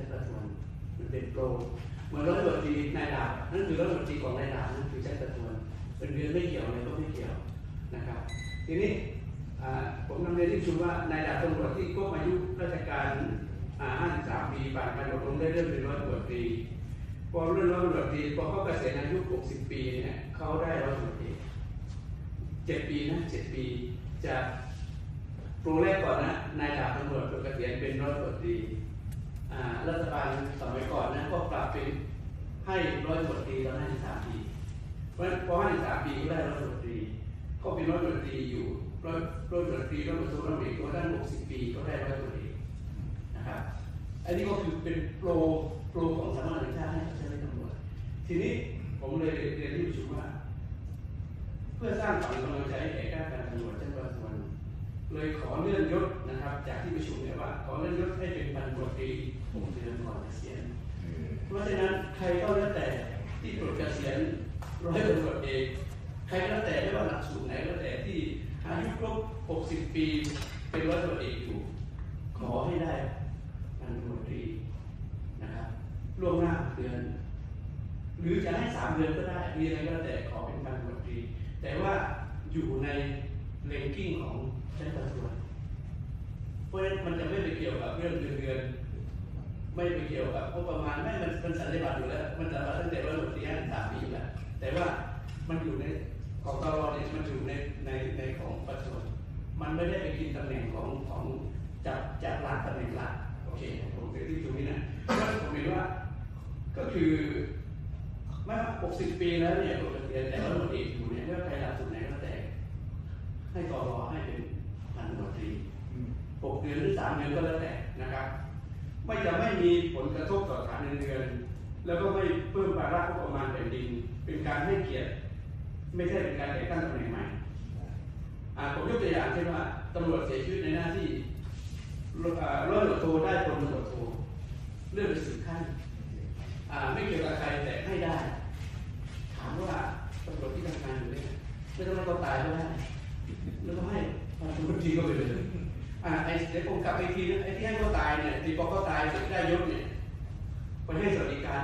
ชั้นประทวนมันเป็นโปรเหมือนร้อยตำรวจตรีนายดาบนั่นคือร้อยตำรวจตรีของนายดาบนั่นคือชั้นประทวนเป็นเดือนไม่เกี่ยวอะไรก็ไม่เกี่ยวนะครับ ทีนี้ผมนำเรียนที่ชุมว่านายดาบตำรวจที่ครบอายุราชการอ่า53ปีผ่านการอบรมได้เริ่มเป็นร้อยตำรวจตรีพอเรุ่นร้อยตำรวจตรีพอเขาเกษียณอายุ 60 ปีเนี่ยเขาได้ร้อยตำรวจตรีเจ็ดปีนะเจ็ดปีจะปรุงแรกก่อนนะนายดาบตำรวจเกษียณเป็นร้อยตำรวจตรี รัฐบาลสมัยก่อนนะก็ปรับเป็นให้ร้อยตำรวจตรีตอน53ปี เพราะฉะนั้นพอ53ปีก็ได้ร้อยตำรวจตรีก็เป็นร้อยตำรวจตรีอยู่ร้อยร้อยตรวจตรีร้อยตรวจโทร้อยตำรวจเอกตัวด้าน60ปีก็ได้ร้อยตำรวจเอกนะครับอันนี้ก็คือเป็นโปรโปรของสำนักงานแห่งชาติให้กับเจ้าหน้ตำรวจทีนี้ผมเลยเรียนที่ประชุมว่า เพื่อสร้างขวัญกำลังใจให้แก่ข้าราชการตำรวจชั้นประทวน เลยขอเลื่อนยศนะครับ จากที่ประชุมเนี่ยว่า ขอเลื่อนยศให้เป็นพันตำรวจตรีหกเดือนก่อนเกษียณเพราะฉะนั้นใครก็แล้วแต่ที่ปลดเกษียณร้อยตำรวจเอกใครก็แล้วแต่ไม่ว่าหลักสูตรไหนก็แล้วแต่ที่อายุครบ60 ปีเป็นร้อยตำรวจเอกอยู่ ขอให้ได้พันตำรวจตรีนะครับล่วงหน้าเดือน หรือจะให้สามเดือนก็ได้มีอะไรก็แล้วแต่ขอเป็นพันตำรวจตรีแต่ว่าอยู่ใน เลงกิ้งของชั้นประทวนเพราะฉะนั้นมันจะไม่ไปเกี่ยวกับเรื่องเดือนเดือนไม่ไปเกี่ยวกับงบประมาณไม่มันมันสันนิบาตอยู่แล้ว มันจะมาตั้งแต่ว่าหลุดที่ห้าสามปีแล้วแต่ว่ามันอยู่ในของตลอเนี่ยมันอยู่ในในในของประชาชนมันไม่ได้ไปกินตำแหน่งของของจากจากหลักตำแหน่งหลักโอเคผมเสียที่ตรงนี้นะเพราะผมเห็นว่าก็คือไม่ว่า60 ปีแล้วเนี่ยปกติแต่ว่าหลุดเอกอยู่เนี่ยไม่ว่าใครหลักสุดไหนก็แล้วแต่ ให้ต่อรอให้เป็นพันตำรวจตรี ห กเดือนหรือสามเดือนก็แล้วแต่นะครับ ไม่จะไม่มีผลกระทบต่อฐานเงินเดือนแล้วก็ไม่เพิ่มภาระงบประมาณแผ่นดิน เป็นการให้เกียรติ ไม่ใช่เป็นการแต่งตั้งตำแหน่งใหม่ผมยกตัวอย่างเช่นว่าตำรวจเสียชีวิตในหน้าที่ร้อยอ่าร้อยตำรวจโทได้พลตำรวจโทเลื่อนไปสิบขั้นไม่เกี่ยวกับใครแต่ให้ได้ ถามว่าตำรวจที่ทำงานอยู่เนี่ยไม่ต้องให้เขาตายก็ได้แล้วก็ให้พันตำรวจตรีก็ไปเลย อ่าไอ้เดี๋ยวผมกลับไปทีนะไอ้ที่ให้เขาตายเนี่ยที่พอเขาตายเสร็จได้ยศเนี่ยไปให้สวัสดิการ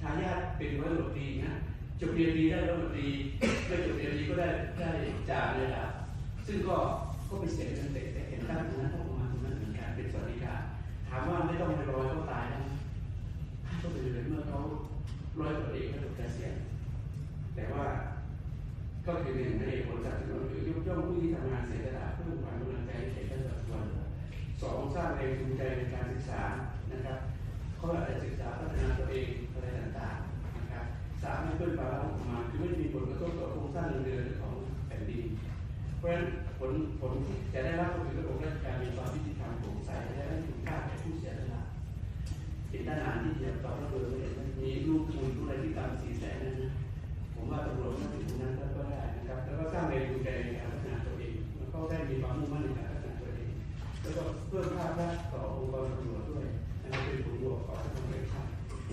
ทายาทเป็นร้อยตำรวจตรีนะจบเรียนดีได้ร้อยตำรวจตรีไม่จบเรียนดีก็ได้ได้จ่าเลยล่ะซึ่งก็ก็เป็นเสียเงินแต่แต่เห็นตั้งตรงนั้นต้องประมาณตรงนั้นเหมือนกันเป็นสวัสดิการถามว่าไม่ต้องไปรอให้เขาตายนะให้เขาไปเลยเมื่อเขาร้อยตำรวจเอกก็ถูกเกษียณแต่ว่า ก็คือหนึ่งในผลจากที่เราคือยกย่องผู้ที่ทำงานเสียสละเพื่อความกำลังใจให้แก่ท่านประชาชนสองสร้างแรงจูงใจในการศึกษานะครับเขาอาจจะศึกษาพัฒนาตัวเองอะไรต่างๆนะครับสามให้เพิ่มภาระงบประมาณคือไม่มีผลกระทบต่อโครงสร้างเงินเดือนของแผ่นดินเพราะฉะนั้นผลผลที่จะได้รับก็คือระบบราชการมีความยุติธรรมโปร่งใสและได้คุณค่าแก่ผู้เสียสละเป็นทหารที่จะต่อ เพิ่มภาพลักษณ์ต่อองค์กรตำรวจด้วยนะครับเป็นผลบวกต่องประเทศชาติ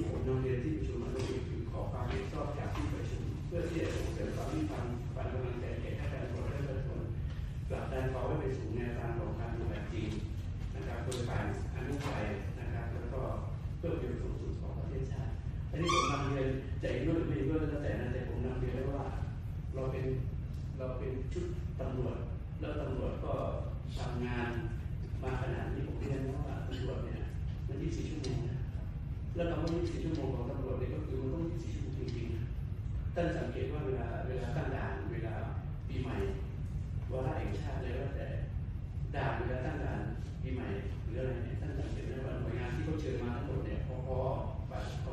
ผมนำเรียนที่ประชุมมาด้วยคือขอความเห็นชอบจากที่ประชุม เพื่อที่จะส่งเสริมความยุติธรรมความกำลังใจแก่ข้าราชการตำรวจและประชาชนกลับดันเขาให้ไปสู่แนวทางของการปฏิบัติจริงนะครับโดยการอนุรัยนะครับแล้วก็เพื่อประโยชน์สูงสุดของประเทศชาติอันนี้ผมนำเรียนใจด้วยหรือไม่อีกด้วยก็แล้วแต่นะแต่ผมนำเรียนไว้ว่า เราเป็นเราเป็นชุดตำรวจ แล้วตำรวจก็ทำงานมาขนาดนี้ผมเรียนว่าตำรวจเนี่ยมัน 24 ชั่วโมงแล้วคำว่า24 ชั่วโมงของตำรวจเนี่ยก็คือมันต้อง 24 ชั่วโมงจริงๆท่านสังเกตว่าเวลาเวลาตั้งด่านเวลาปีใหม่วาระแห่งชาติเลยแล้วแต่ด่านเวลาตั้งด่านปีใหม่หรืออะไรเนี่ยท่านสังเกตได้ว่าหน่วยงานที่เขาเชิญมาทั้งหมดเนี่ยพอปปช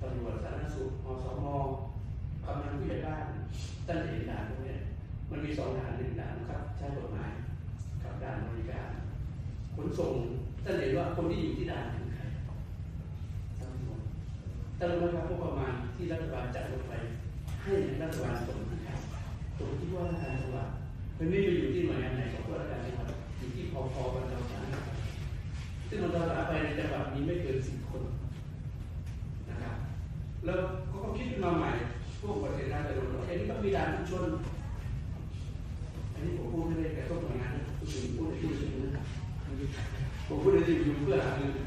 ตำรวจสาธารณสุขอสมกำนันผู้ใหญ่บ้านตั้งแต่เห็นด่านพวกเนี้ยมันมีสองด่านหนึ่งด่านครับใช้กฎหมายกับด่านบริการขนส่งท่านเห็นว่าคนที่อยู่ที่ด่านคือใครตำรวจ ตำรวจครับพวกประมาณที่รัฐบาลจัดลงไปให้รัฐบาลส่งที่ใครส่งที่ว่าราชการจังหวัดมันไม่ไปอยู่ที่หน่วยงานไหนของว่าราชการจังหวัดอยู่ที่พอพบรรเทาสาธารณภัยซึ่งบรรเทาสาธารณภัยในจังหวัดมีไม่เกินสิบคนนะครับแล้วเขาก็คิดขึ้นมาใหม่พวกประเทศนั้นแต่ละประเทศนี้ก็มีด่านชุมชนอันนี้ผมพูดไม่ได้กระทบหน่วยงานนะผมพูดในที่ประชุมนะครับผมพูดในที่ประชุมเพื่อหารือ